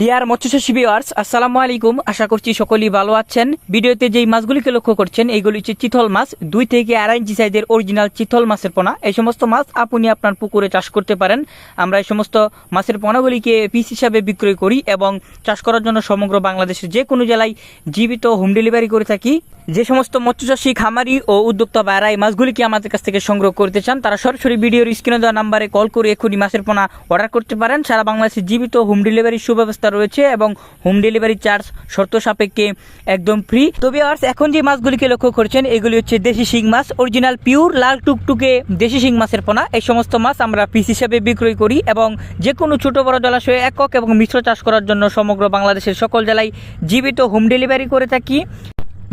Deer মৎস্যচাষী viewers আসসালামু আলাইকুম আশা করছি সকলেই ভালো আছেন। ভিডিওতে যেই মাছগুলিকে লক্ষ্য করছেন, এইগুলি হচ্ছে চিতল মাছ। দুই থেকে আড়াই ইঞ্চি সাইজের অরিজিনাল চিতল মাছের পোনা। এই সমস্ত মাছ আপনি আপনার পুকুরে চাষ করতে পারেন। আমরা এই সমস্ত মাছের পোনাগুলিকে পিস হিসাবে বিক্রয় করি এবং চাষ করার জন্য সমগ্র বাংলাদেশের যে কোনো জেলায় জীবিত হোম ডেলিভারি করে থাকি। যে সমস্ত মৎস্যচাষী, খামারি ও উদ্যোক্তা ভাইরা এই মাছগুলিকে আমাদের কাছ থেকে সংগ্রহ করতে চান, তারা সরাসরি ভিডিওর স্ক্রিনে দেওয়া নাম্বারে কল করে এখনই মাছের পোনা অর্ডার করতে পারেন। সারা বাংলাদেশে জীবিত হোম ডেলিভারির সুব্যবস্থা রয়েছে এবং হোম ডেলিভারি চার্জ শর্ত সাপেক্ষে একদম ফ্রি তবে আর এখন যে মাছগুলিকে লক্ষ্য করছেন, এগুলি হচ্ছে দেশি শিং মাছ অরিজিনাল পিওর লাল টুকটুকে দেশি শিং মাছের পোনা। এই সমস্ত মাছ আমরা পিস হিসাবে বিক্রয় করি এবং যে কোনো ছোট, বড়, জলাশয়ে একক এবং মিশ্র চাষ করার জন্য সমগ্র বাংলাদেশের সকল জেলায় জীবিত হোম ডেলিভারি করে থাকি।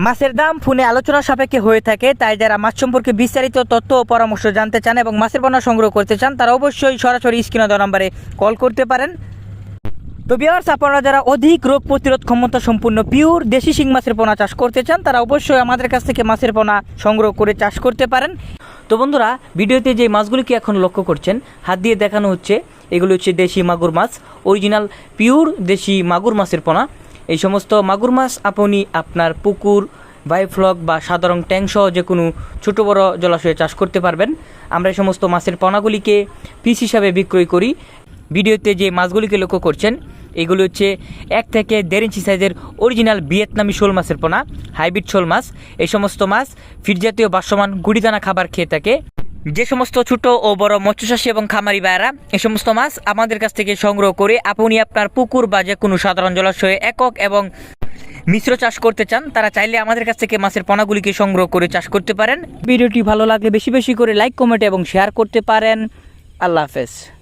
মাছের দাম ফোনে আলোচনা সাপেক্ষে হয়ে থাকে, তাই যারা মাছ সম্পর্কে বিস্তারিত তথ্য ও পরামর্শ জানতে চান এবং মাছের পোনা সংগ্রহ করতে চান, তারা অবশ্যই সরাসরি স্ক্রিনে দেওয়া নম্বরে কল করতে পারেন। তো বিয়ার্স আপনারা যারা অধিক রোগ প্রতিরোধ ক্ষমতা সম্পূর্ণ পিওর দেশি শিং মাছের পোনা চাষ করতে চান, তারা অবশ্যই আমাদের কাছ থেকে মাছের পোনা সংগ্রহ করে চাষ করতে পারেন। তো বন্ধুরা, ভিডিওতে যে মাছগুলিকে এখন লক্ষ্য করছেন, হাত দিয়ে দেখানো হচ্ছে, এগুলো হচ্ছে দেশি মাগুর মাছ অরিজিনাল পিওর দেশি মাগুর মাছের পোনা। এই সমস্ত মাগুর মাছ আপনি আপনার পুকুর, বাইফ্লক বা সাধারণ ট্যাঙ্ক সহ যে কোনো ছোটো বড় জলাশয়ে চাষ করতে পারবেন। আমরা এই সমস্ত মাছের পোনাগুলিকে পিস হিসাবে বিক্রয় করি। ভিডিওতে যে মাছগুলিকে লক্ষ্য করছেন এগুলো হচ্ছে এক থেকে দেড় ইঞ্চি সাইজের অরিজিনাল ভিয়েতনামি শোল মাছের পোনা, হাইব্রিড শোল মাছ। এই সমস্ত মাছ ফিট জাতীয় বাসমান গুড়িদানা খাবার খেয়ে থাকে। যে সমস্ত ছোট ও বড় মৎস্যচাষী এবং খামারি ভাইরা এই সমস্ত মাছ আমাদের কাছ থেকে সংগ্রহ করে আপনি আপনার পুকুর বা যে কোনো সাধারণ জলাশয়ে একক এবং মিশ্র চাষ করতে চান, তারা চাইলে আমাদের কাছ থেকে মাছের পোনাগুলিকে সংগ্রহ করে চাষ করতে পারেন। ভিডিওটি ভালো লাগলে বেশি বেশি করে লাইক কমেন্ট এবং শেয়ার করতে পারেন। আল্লাহ হাফেজ।